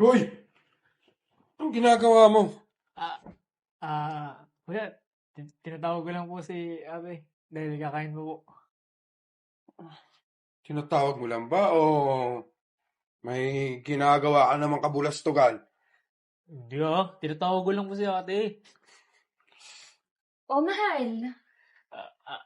Hoy! Anong ginagawa mo? Ah, ah, kuya, tin- tinatawag ko lang po si ate dahil kakain mo po. Tinatawag mo lang ba o may ginagawa ka namang kabulastugan? Hindi ah, tinatawag ko lang po si ate. Oh, mahal. Ah, ah,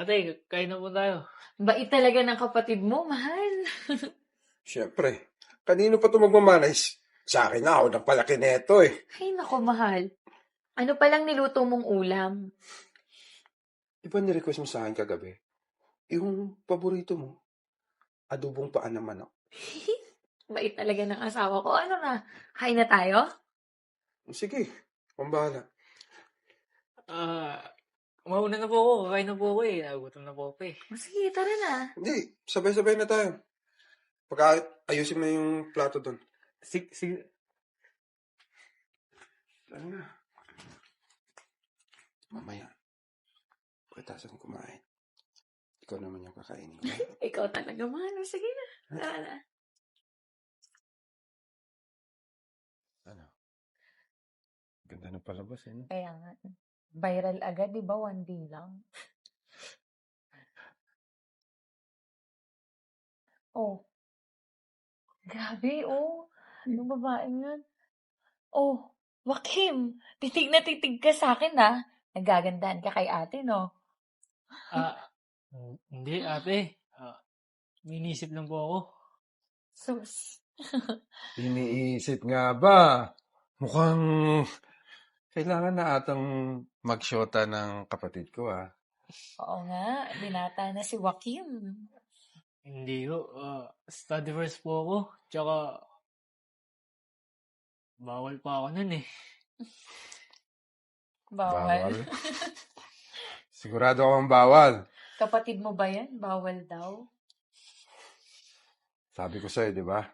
ate, kain na po tayo. Bait talaga ng kapatid mo, mahal. Siyempre. Kanino pa ito magmamanis? Sa akin na ako nagpalaki neto eh. Ay, nako, mahal. Ano palang niluto mong ulam? Di ba nirequest mo sa akin kagabi? Yung paborito mo, adobong paa ng manok. Bait talaga ng asawa ko. Ano na? Kain na tayo? Sige, pambahala. Ah, umauna na po ako, kakain na po ako eh. Nagutom na po ako eh. Sige, tara na. Hindi, sabay-sabay na tayo. Pagka ayusin mo yung plato doon. Sig, sig, Ano na? Mamaya. Pagkatasan kumain. Ikaw naman yung kakainin. okay? Ikaw talaga, mahal. O, Sige na. Tara na. ano? Ganda na palabas eh. No? Kaya nga. Viral agad, di ba? One day lang. Oh. Grabe, oh. Anong babaeng yun? Oh, Wakim, titig na titig ka sa akin, ah. Nagagandahan ka kay ate, no? ah, hindi ate. Ah, minisip lang po ako. Sus. Iniisip nga ba? Mukhang kailangan na atang magsyota ng kapatid ko ah. Oo nga, binata na si Wakim. Hindi ko. ah, study first po ako. Tsaka, bawal pa ako nun eh. Bawal. Sigurado akong bawal. Kapatid mo ba yan? Bawal daw. Sabi ko sa'yo, di ba?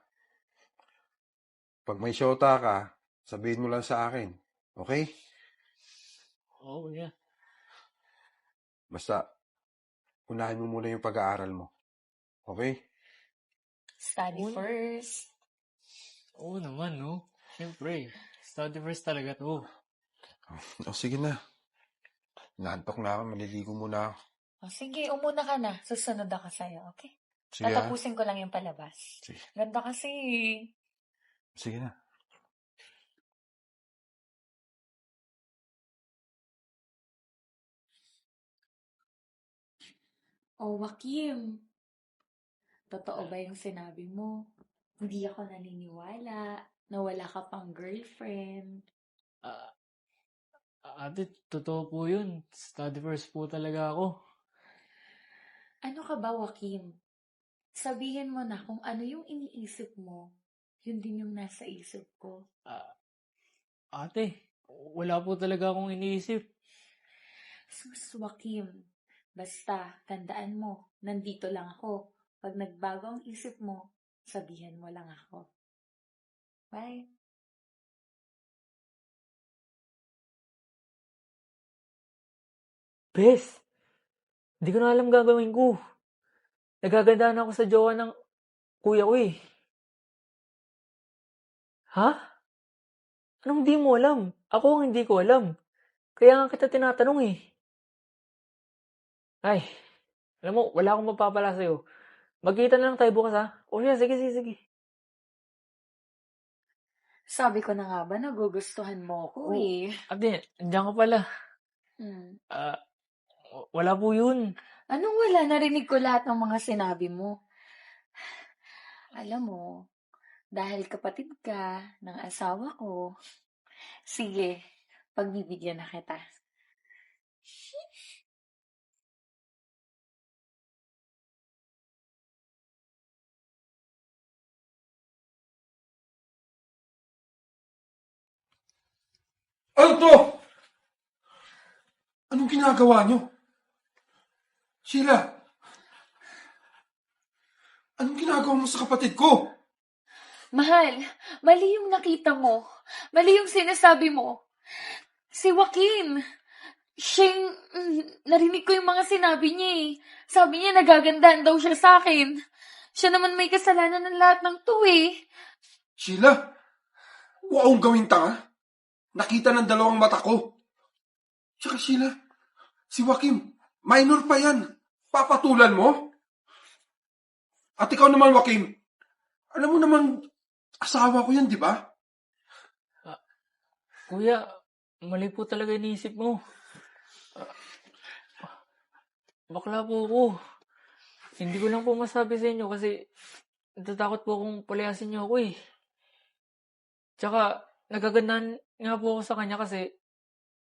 Pag may syota ka, sabihin mo lang sa akin. Okay? Oo, yeah. Basta, unahin mo muna yung pag-aaral mo. Okay? Study Uy. first. Oo naman, no? Siyempre, study first talaga to. O, sige na. Nantok na ako. Maliligo muna ako. O, sige, umuna ka na. Susunod ako sa'yo, okay? Sige ah. Tatapusin ko lang yung palabas. Sige. Ganda kasi. Sige na. Oh, Wakim. Totoo ba yung sinabi mo? Hindi ako naniniwala na wala ka pang girlfriend. Ah, ate, totoo po yun. Study first po talaga ako. Ano ka ba, Wakim? Sabihin mo na kung ano yung iniisip mo, yun din yung nasa isip ko. Ah, ate, wala po talaga akong iniisip. Sus, Wakim. Basta, tandaan mo, nandito lang ako. Pag nagbago ang isip mo, sabihin mo lang ako. Bye. Bes, hindi ko na alam gagawin ko. Nagagandahan ako sa jowa ng kuya ko eh. Ha? Anong hindi mo alam? Ako ang hindi ko alam. Kaya nga kita tinatanong eh. Ay, alam mo, wala akong mapapala sa'yo. Magkita na lang tayo bukas ha. O siya, sige, sige, sige. Sabi ko na nga ba, nagugustuhan mo ko Oo. eh. Ate, andiyan ka pala. Hmm. Ah, w- wala po yun. Anong wala? Narinig ko lahat ng mga sinabi mo. Alam mo, dahil kapatid ka ng asawa ko, sige, pagbibigyan na kita. Ano to? Anong ginagawa nyo? Sheila! Anong ginagawa mo sa kapatid ko? Mahal, mali yung nakita mo. Mali yung sinasabi mo. Si Joaquin, siya yung, mm, narinig ko yung mga sinabi niya eh. Sabi niya nagagandahan daw siya sa akin. Siya naman may kasalanan ng lahat ng to eh. Sheila! Huwag akong gawing tanga. Nakita ng dalawang mata ko. Tsaka Sheila, si Joaquin, minor pa yan. Papatulan mo? At ikaw naman, Joaquin, alam mo naman, asawa ko yan, di ba? Kuya, mali po talaga iniisip mo. Ah, bakla po ako. Hindi ko lang po masabi sa inyo kasi natatakot po akong palayasin niyo ako eh. Tsaka, nagagandahan nga po ako sa kanya kasi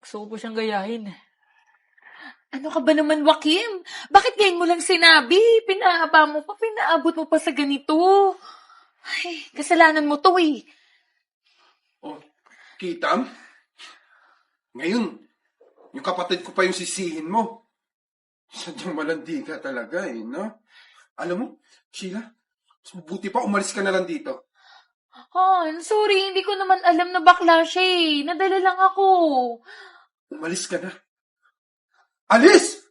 gusto ko po siyang gayahin. Ano ka ba naman, Joaquin? Bakit ngayon mo lang sinabi? Pinaaba mo pa, pinaabot mo pa sa ganito. Ay, kasalanan mo to eh. Oh, kita? Ngayon, yung kapatid ko pa yung sisihin mo. Sadyang malandi ka talaga eh, no? Alam mo, Sheila, mas mabuti pa umalis ka na lang dito. Han, sorry, hindi ko naman alam na bakla siya eh. Nadala lang ako. Umalis ka na. Alis!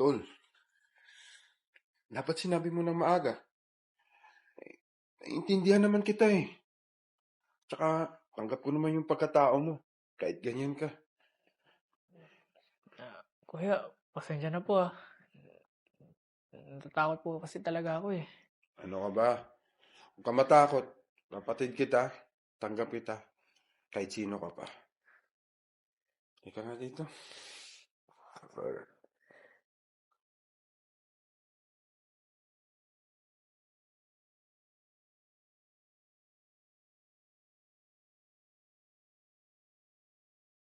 Tol, dapat sinabi mo ng maaga. Naiintindihan naman kita eh. Tsaka, tanggap ko naman yung pagkatao mo. Kahit ganyan ka. Kuya, pasensya na po ah. Natatakot po kasi talaga ako eh. Ano ka ba? Huwag ka matakot. Kapatid kita. Tanggap kita. Kahit sino ka pa. Ika nga dito.